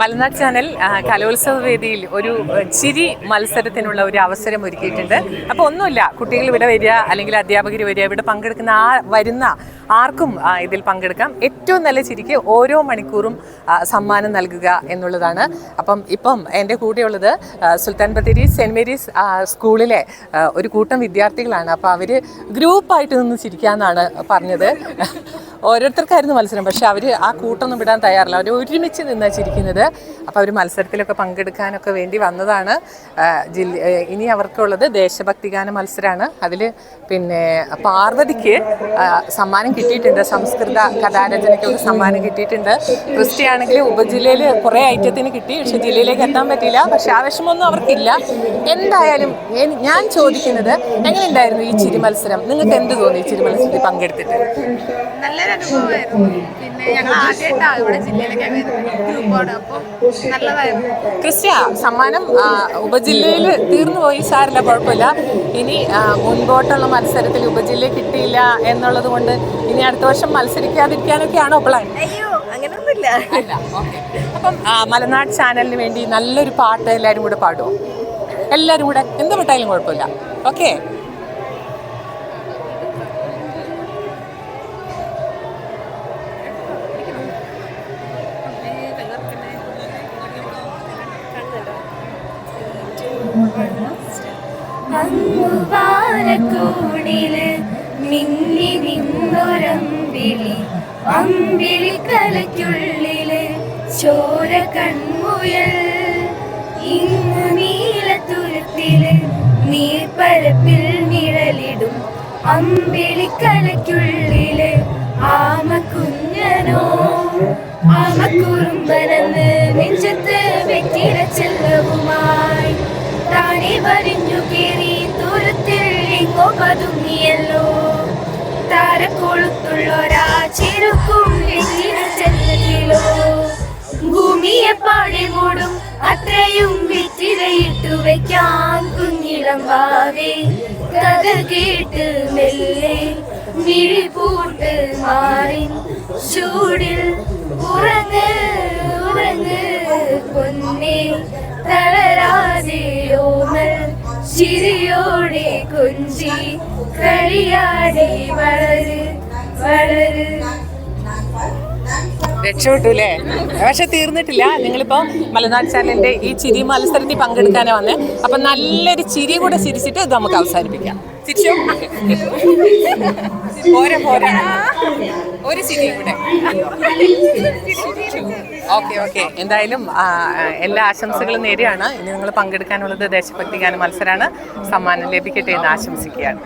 മലനാട് channel കലോത്സവ വേദിയിൽ ഒരു ചിരി മത്സരത്തിനുള്ള ഒരു അവസരം ഒരുക്കിയിട്ടുണ്ട്. അപ്പോൾ ഒന്നുമില്ല കുട്ടികൾ ഇവിടെ വരിക അല്ലെങ്കിൽ അധ്യാപകർ വരിക ഇവിടെ പങ്കെടുക്കുന്ന ആ വരുന്ന ആർക്കും ഇതിൽ പങ്കെടുക്കാം. ഏറ്റവും നല്ല ചിരിക്ക് ഓരോ മണിക്കൂറും സമ്മാനം നൽകുക എന്നുള്ളതാണ്. അപ്പം ഇപ്പം എന്റെ കൂടെയുള്ളത് സുൽത്താൻ ബത്തേരി സെന്റ് മേരീസ് സ്കൂളിലെ ഒരു കൂട്ടം വിദ്യാർത്ഥികളാണ്. അപ്പോൾ അവർ ഗ്രൂപ്പായിട്ട് നിന്ന് ചിരിക്കാമെന്നാണ് പറഞ്ഞത്. ഓരോരുത്തർക്കായിരുന്നു മത്സരം പക്ഷേ അവർ ആ കൂട്ടൊന്നും വിടാൻ തയ്യാറില്ല. അവർ ഒരുമിച്ച് നിന്നാണ് ചിരിക്കുന്നത് അപ്പോൾ അവർ മത്സരത്തിലൊക്കെ പങ്കെടുക്കാനൊക്കെ വേണ്ടി വന്നതാണ്. ജില്ല ഇനി അവർക്കുള്ളത് ദേശഭക്തി ഗാന മത്സരമാണ് അതിൽ പിന്നെ പാർവതിക്ക് സമ്മാനം കിട്ടിയിട്ടുണ്ട്. സംസ്കൃത കഥാരചനയ്ക്കൊക്കെ സമ്മാനം കിട്ടിയിട്ടുണ്ട്. ക്രിസ്റ്റി ആണെങ്കിൽ ഉപജില്ലയിൽ കുറേ ഐറ്റത്തിന് കിട്ടി. പക്ഷെ ജില്ലയിലേക്ക് എത്താൻ പറ്റിയില്ല. പക്ഷെ ആ വിഷമമൊന്നും അവർക്കില്ല. എന്തായാലും എനി- ഞാൻ ചോദിക്കുന്നത് എങ്ങനെയുണ്ടായിരുന്നു ഈ ചിരി മത്സരം? നിങ്ങൾക്ക് എന്ത് തോന്നി ഈ ചിരി മത്സരത്തിൽ പങ്കെടുത്തിട്ട്? നല്ലൊരു അനുഭവമായിരുന്നു. പിന്നെ ഞങ്ങൾ ആദ്യമായിട്ടാണ് ഇവിടെ ജില്ലയിലേക്ക് വരുന്നത് ഗ്രൂപ്പോട് അപ്പോൾ നല്ലതായിരുന്നു. ക്രിസ്ത്യ സമ്മാനം ഉപജില്ലയിൽ തീർന്നു പോയി. സാറില്ല കുഴപ്പമില്ല. ഇനി മുൻപോട്ടുള്ള മത്സരത്തിൽ ഉപജില്ല കിട്ടിയില്ല എന്നുള്ളത് കൊണ്ട് ഇനി അടുത്ത വർഷം മത്സരിക്കാതിരിക്കാനൊക്കെയാണോ പ്ലാൻ അയ്യോ അങ്ങനെയൊന്നുമില്ല അല്ല ഓക്കെ അപ്പം മലനാട് ചാനലിന് വേണ്ടി നല്ലൊരു പാട്ട് എല്ലാവരും കൂടെ പാടുമോ എല്ലാവരും കൂടെ എന്ത് വിട്ടാലും കുഴപ്പമില്ല. ഓക്കെ അമ്പുപാലക്കൂടിൽ മിന്നി നിന്നൊരമ്പിളി അമ്പിളി കലയ്ക്കുള്ളിൽ ചോര കൺമുയൽ. ഇന്ന് നീലത്തുരുത്തിൽ നീർപ്പരപ്പിൽ നിഴലിടും. അമ്പിളി കലയ്ക്കുള്ളിൽ ആമ ആമക്കുറുമ്പനെന്ന് നെഞ്ചത്ത് വെറ്റില ചെല്ലവുമായി. താനെ വരി പതുങ്ങിയല്ലോ താരക്കൊളുത്തുള്ളൊരാ ചെരുക്കും ചെല്ലത്തിലോ ഭൂമിയെ പാടെ മൂടും അത്രയും വെറ്റിലയിട്ടു വെക്കാൻ കുഞ്ഞിടം വാവേ. കഥ കേട്ട് മെല്ലെ മിഴിപൂട്ട് മാറി. ചൂടിൽ ഉറങ്ങ് ഉറങ്ങ് പൊന്നെ. ഓമൽ ചിരിയോടെ കൊഞ്ചി കളിയാടി വളര് വളര്. രക്ഷപ്പെട്ടു അല്ലേ പക്ഷെ തീർന്നിട്ടില്ല. നിങ്ങളിപ്പോൾ മലനാട് ചാനലിന്റെ ഈ ചിരി മത്സരത്തിൽ പങ്കെടുക്കാനാ വന്നേ. അപ്പം നല്ലൊരു ചിരി കൂടെ ചിരിച്ചിട്ട് ഇത് നമുക്ക് അവസാനിപ്പിക്കാം. ചിരിച്ചോ? പോരാ പോരാ. ഒരു ചിരി കൂടെ. Okay okay. എന്തായാലും എല്ലാ ആശംസകളും നേരെയാണ്. ഇനി നിങ്ങൾ പങ്കെടുക്കാനുള്ളത് ദേശഭക്തി ഗാന മത്സരമാണ് സമ്മാനം ലഭിക്കട്ടെ എന്ന് ആശംസിക്കുകയാണ്.